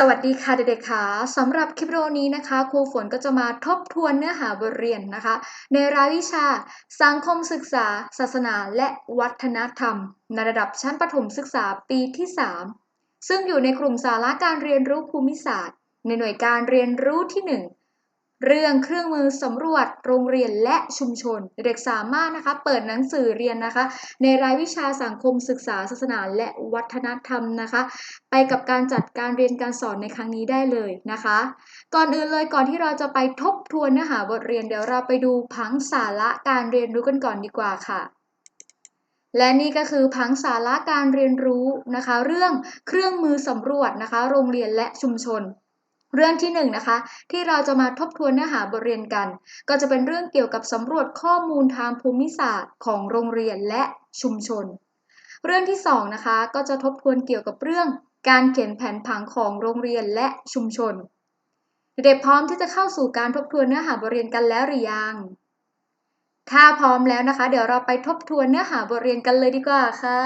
สวัสดีค่ะเด็กๆค่ะสำหรับคลิปวิดีโอนี้นะคะ ครูฝนก็จะมาทบทวนเนื้อหาบทเรียนนะคะ ในรายวิชา สังคมศึกษา ศาสนา และวัฒนธรรม ในระดับชั้นประถมศึกษาปีที่ 3 ซึ่งอยู่ในกลุ่มสาระการเรียนรู้ภูมิศาสตร์ ในหน่วยการเรียนรู้ที่1 เรื่องเครื่องมือสำรวจโรงเรียนและชุมชน เด็กสามารถนะคะเปิดหนังสือเรียนนะคะ ในรายวิชาสังคมศึกษาศาสนาและวัฒนธรรมนะคะ ไปกับการจัดการเรียนการสอนในครั้งนี้ได้เลยนะคะ ก่อนอื่นเลยก่อนที่เราจะไปทบทวนเนื้อหาบทเรียนเดี๋ยวเราไปดูผังสาระการเรียนรู้กันก่อนดีกว่าค่ะและนี่ก็คือผังสาระการเรียนรู้นะคะ เรื่องเครื่องมือสำรวจนะคะ โรงเรียนและชุมชน เรื่องที่1นนะคะ ที่เราจะมาทบทวนเนื้อหาบทเรียนกัน ก็จะเป็นเรื่องเกี่ยวกับสำรวจข้อมูลทางภูมิศาสตร์ของโรงเรียนและชุมชน เรื่องที่2นะคะก็จะทบทวนเกี่ยวกับเรื่องการเขียนแผนผังของโรงเรียนและชุมชน เด็กพร้อมที่จะเข้าสู่การทบทวนเนื้อหาบทเรียนกันแล้วหรือยังถ้าพร้อมแล้วนะคะ เดี๋ยวเราไปทบทวนเนื้อหาบทเรียนกันเลยดีกว่าค่ะ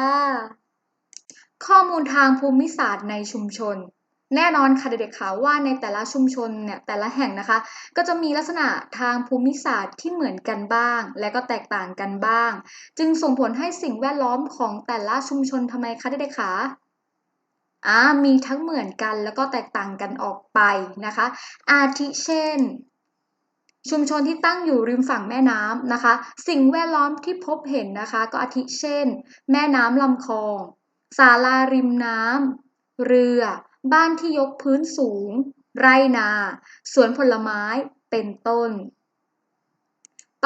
ข้อมูลทางภูมิศาสตร์ในชุมชน แน่นอนค่ะเด็กๆค่ะว่าในแต่ละชุมชนเนี่ยแต่ละแห่งนะคะ ก็จะมีลักษณะทางภูมิศาสตร์ที่เหมือนกันบ้าง และก็แตกต่างกันบ้าง จึงส่งผลให้สิ่งแวดล้อมของแต่ละชุมชนทำไมคะเด็กๆคะอ่ามีทั้งเหมือนกันแล้วก็แตกต่างกันออกไปนะคะ อาทิเช่น ชุมชนที่ตั้งอยู่ริมฝั่งแม่น้ำนะคะ สิ่งแวดล้อมที่พบเห็นนะคะ ก็อาทิเช่น แม่น้ำลำคลองศาลาริมน้ำเรือ บ้านที่ยกพื้นสูง ไรนาสวนผลไม้เป็นต้น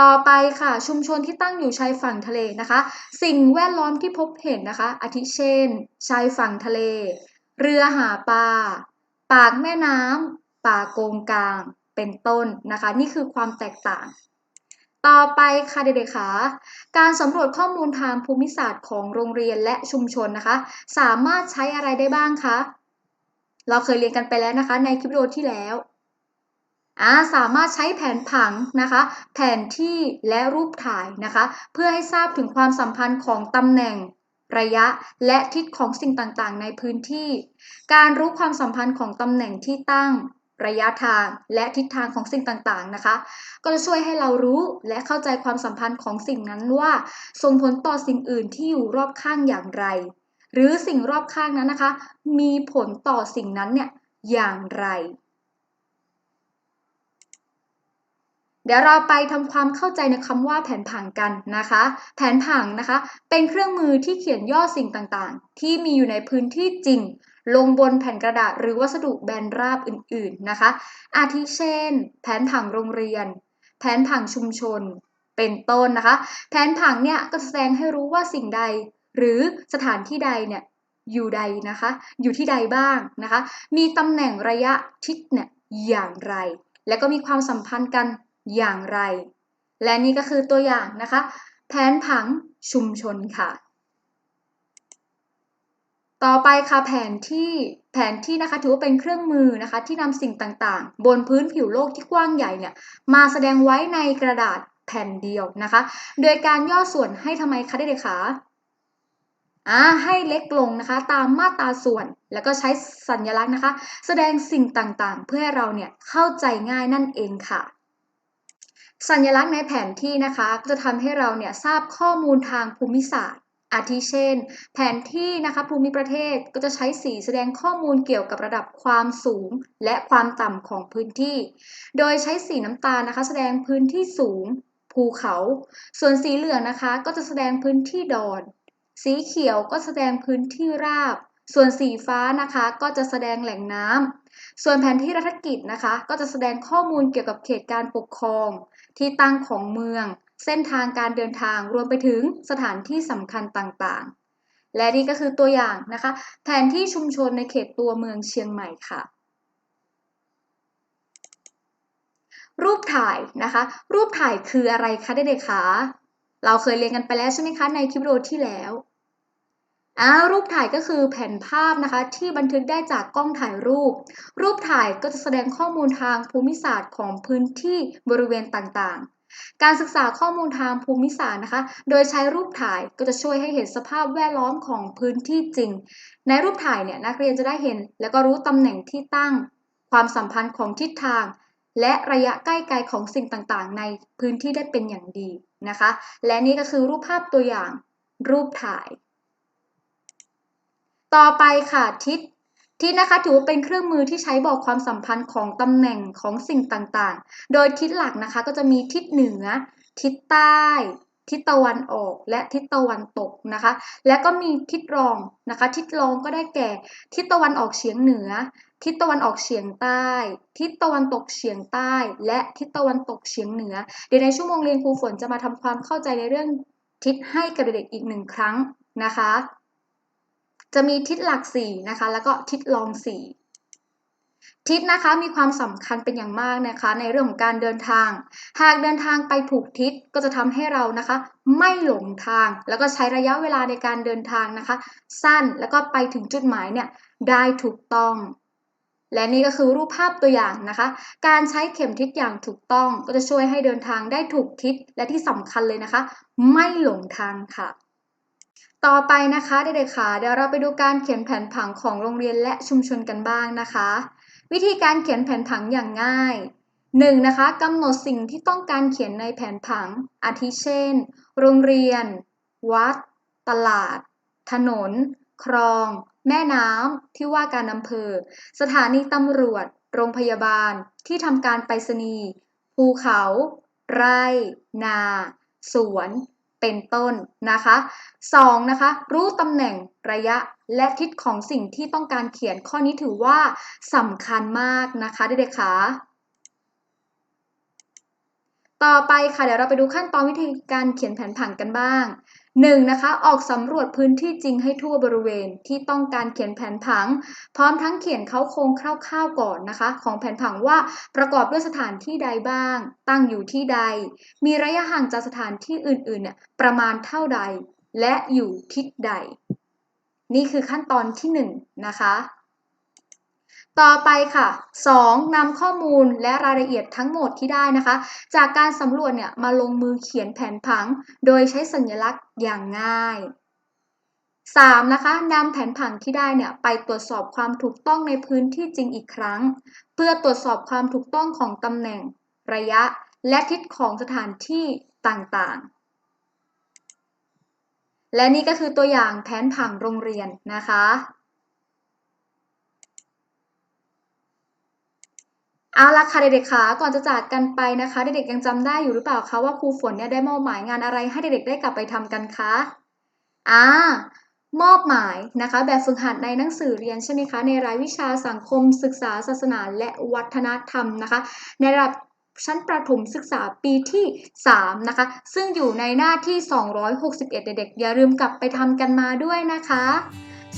ต่อไปค่ะ ชุมชนที่ตั้งอยู่ชายฝั่งทะเลนะคะ สิ่งแวดล้อมที่พบเห็นนะคะ อาทิเช่น ชายฝั่งทะเล เรือหาปลาปากแม่น้ำป่าโกงกลางเป็นต้นนะคะ นี่คือความแตกต่างต่อไปค่ะเด็กๆค่ะการสำรวจข้อมูลทางภูมิศาสตร์ของโรงเรียนและชุมชนนะคะ สามารถใช้อะไรได้บ้างคะ เราเคยเรียนกันไปแล้วนะคะ ในคลิปวิดีโอที่แล้วอ่าสามารถใช้แผนผังนะคะ แผนที่และรูปถ่ายนะคะ เพื่อให้ทราบถึงความสัมพันธ์ของตำแหน่งระยะและทิศของสิ่งต่างๆ ในพื้นที่ การรู้ความสัมพันธ์ของตำแหน่งที่ตั้งระยะทางและทิศทางของสิ่งต่างๆนะคะ ก็จะช่วยให้เรารู้และเข้าใจความสัมพันธ์ของสิ่งนั้นว่า ส่งผลต่อสิ่งอื่นที่อยู่รอบข้างอย่างไร หรือสิ่งรอบข้างนั้นนะคะ มีผลต่อสิ่งนั้นเนี่ยอย่างไร เดี๋ยวเราไปทำความเข้าใจในคำว่าแผนผังกันนะคะ แผนผังนะคะ เป็นเครื่องมือที่เขียนย่อสิ่งต่างๆ ที่มีอยู่ในพื้นที่จริง ลงบนแผ่นกระดาษหรือวัสดุแบนราบอื่นๆนะคะ อาทิเช่น แผนผังโรงเรียน แผนผังชุมชนเป็นต้นนะคะ แผนผังเนี่ยก็แสดงให้รู้ว่าสิ่งใด หรือสถานที่ใดเนี่ยอยู่ใดนะคะ อยู่ที่ใดบ้างนะคะ มีตำแหน่งระยะทิศเนี่ยอย่างไร และก็มีความสัมพันธ์กันอย่างไร และนี่ก็คือตัวอย่างนะคะ แผนผังชุมชนค่ะ ต่อไปค่ะแผนที่แผนที่นะคะถือว่าเป็นเครื่องมือนะคะ ที่นำสิ่งต่างๆ บนพื้นผิวโลกที่กว้างใหญ่เนี่ยมาแสดงไว้ในกระดาษแผ่นเดียวนะคะ โดยการย่อส่วนให้ทำไมคะเด็กๆคะ อ่าให้เล็กลงนะคะตามมาตราส่วน แล้วก็ใช้สัญลักษณ์นะคะ แสดงสิ่งต่างๆ เพื่อให้เราเนี่ยเข้าใจง่ายนั่นเองค่ะ สัญลักษณ์ในแผนที่นะคะก็จะทำให้เราเนี่ยทราบข้อมูลทางภูมิศาสตร์อาทิเช่น แผนที่นะคะภูมิประเทศก็จะใช้สีแสดงข้อมูลเกี่ยวกับระดับความสูง และความต่ำของพื้นที่ โดยใช้สีน้ำตาลนะคะ แสดงพื้นที่สูง ภูเขา ส่วนสีเหลืองนะคะ ก็จะแสดงพื้นที่ดอน สีเขียวก็แสดงพื้นที่ราบ ส่วนสีฟ้านะคะก็จะแสดงแหล่งน้ำ ส่วนแผนที่รัฐกิจนะคะ ก็จะแสดงข้อมูลเกี่ยวกับเขตการปกครอง ที่ตั้งของเมือง เส้นทางการเดินทางรวมไปถึงสถานที่สำคัญต่างๆ และนี่ก็คือตัวอย่างนะคะ แผนที่ชุมชนในเขตตัวเมืองเชียงใหม่ค่ะรูปถ่ายนะคะ รูปถ่ายคืออะไรคะเด็กๆคะ เราเคยเรียนกันไปแล้วใช่ไหมคะในคลิปวิดีโอที่แล้วอ่ารูปถ่ายก็คือแผ่นภาพนะคะ ที่บันทึกได้จากกล้องถ่ายรูป รูปถ่ายก็จะแสดงข้อมูลทางภูมิศาสตร์ของพื้นที่บริเวณต่างๆ การศึกษาข้อมูลทางภูมิศาสตร์นะคะ โดยใช้รูปถ่ายก็จะช่วยให้เห็นสภาพแวดล้อมของพื้นที่จริง ในรูปถ่ายเนี่ยนักเรียนจะได้เห็น แล้วก็รู้ตำแหน่งที่ตั้ง ความสัมพันธ์ของทิศทาง และระยะใกล้ไกลของสิ่งต่างๆ ในพื้นที่ได้เป็นอย่างดีนะคะ และนี่ก็คือรูปภาพตัวอย่างรูปถ่าย ต่อไปค่ะทิศทิศนะคะถือว่าเป็นเครื่องมือที่ใช้บอกความสัมพันธ์ของตำแหน่งของสิ่งต่างๆ โดยทิศหลักนะคะก็จะมีทิศเหนือ ทิศใต้ ทิศตะวันออก และทิศตะวันตกนะคะ และก็มีทิศรองนะคะ ทิศรองก็ได้แก่ ทิศตะวันออกเฉียงเหนือ ทิศตะวันออกเฉียงใต้ ทิศตะวันตกเฉียงใต้ และทิศตะวันตกเฉียงเหนือ เดี๋ยวในชั่วโมงเรียนครูฝนจะมาทำความเข้าใจในเรื่องทิศให้กับเด็กอีกหนึ่งครั้งนะคะ จะมีทิศหลักสี่นะคะ แล้วก็ทิศรองสี่ทิศนะคะมีความสำคัญเป็นอย่างมากนะคะ ในเรื่องของการเดินทาง หากเดินทางไปถูกทิศก็จะทำให้เรานะคะ ไม่หลงทาง แล้วก็ใช้ระยะเวลาในการเดินทางนะคะ สั้นแล้วก็ไปถึงจุดหมายเนี่ยได้ถูกต้อง และนี่ก็คือรูปภาพตัวอย่างนะคะ การใช้เข็มทิศอย่างถูกต้องก็จะช่วยให้เดินทางได้ถูกทิศและที่สำคัญเลยนะคะ ไม่หลงทางค่ะ ต่อไปนะคะเด็กๆค่ะเดี๋ยวเราไปดูการเขียนแผนผังของโรงเรียนและชุมชนกันบ้างนะคะ วิธีการเขียนแผนผังอย่างง่าย 1. นะคะกำหนดสิ่งที่ต้องการเขียนในแผนผัง อาทิเช่น โรงเรียน วัด ตลาด ถนน คลอง แม่น้ำที่ว่าการอำเภอ สถานีตำรวจ โรงพยาบาล ที่ทำการไปรษณีย์ภูเขา ไร่ นา สวน เป็นต้นนะคะ 2. นะคะ รู้ตำแหน่งระยะและทิศของสิ่งที่ต้องการเขียนข้อนี้ถือว่าสำคัญมากนะคะเด็กๆคะต่อไปค่ะเดี๋ยวเราไปดูขั้นตอนวิธีการเขียนแผนผังกันบ้าง 1. นะคะ ออกสำรวจพื้นที่จริงให้ทั่วบริเวณที่ต้องการเขียนแผนผัง พร้อมทั้งเขียนเขาโครงคร่าวๆก่อนนะคะ ของแผนผังว่าประกอบด้วยสถานที่ใดบ้าง ตั้งอยู่ที่ใด มีระยะห่างจากสถานที่อื่นๆเนี่ยประมาณเท่าใด และอยู่ทิศใด นี่คือขั้นตอนที่ 1 นะคะ ต่อไปค่ะ 2. นำข้อมูลและรายละเอียดทั้งหมดที่ได้นะคะ จากการสำรวจเนี่ยมาลงมือเขียนแผนผัง โดยใช้สัญลักษณ์อย่างง่าย 3. นะคะนำแผนผังที่ได้เนี่ยไปตรวจสอบความถูกต้องในพื้นที่จริงอีกครั้ง เพื่อตรวจสอบความถูกต้องของตำแหน่ง ระยะ และทิศของสถานที่ต่างๆ และนี่ก็คือตัวอย่างแผนผังโรงเรียนนะคะ เอาละค่ะเด็กๆค่ะก่อนจะจากกันไปนะคะ เด็กๆยังจำได้อยู่หรือเปล่าคะว่าครูฝนเนี่ยได้มอบหมายงานอะไรให้เด็กๆได้กลับไปทำกันคะอ่ามอบหมายนะคะ แบบฝึกหัดในหนังสือเรียนใช่ไหมคะ ในรายวิชาสังคม ศึกษาศาสนาและวัฒนธรรมนะคะ ในระดับชั้นประถมศึกษาปีที่ 3 นะคะ ซึ่งอยู่ในหน้าที่ 261 เด็กๆอย่าลืมกลับไปทำกันมาด้วยนะคะ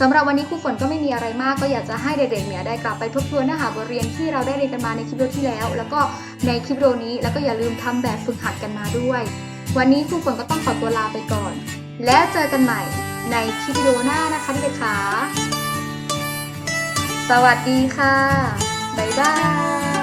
สำหรับวันนี้ครูฝนก็ไม่มีอะไรมากก็อยากจะให้เด็กๆเนี่ยได้กลับไปทบทวนเนื้อหาบทเรียนที่เราได้เรียนกันมาในคลิปวิดีโอที่แล้ว แล้วก็ในคลิปวิดีโอนี้แล้วก็อย่าลืมทำแบบฝึกหัดกันมาด้วย วันนี้ครูฝนก็ต้องขอตัวลาไปก่อน แล้วเจอกันใหม่ในคลิปวิดีโอหน้านะคะเด็กๆค่ะสวัสดีค่ะบ๊ายบาย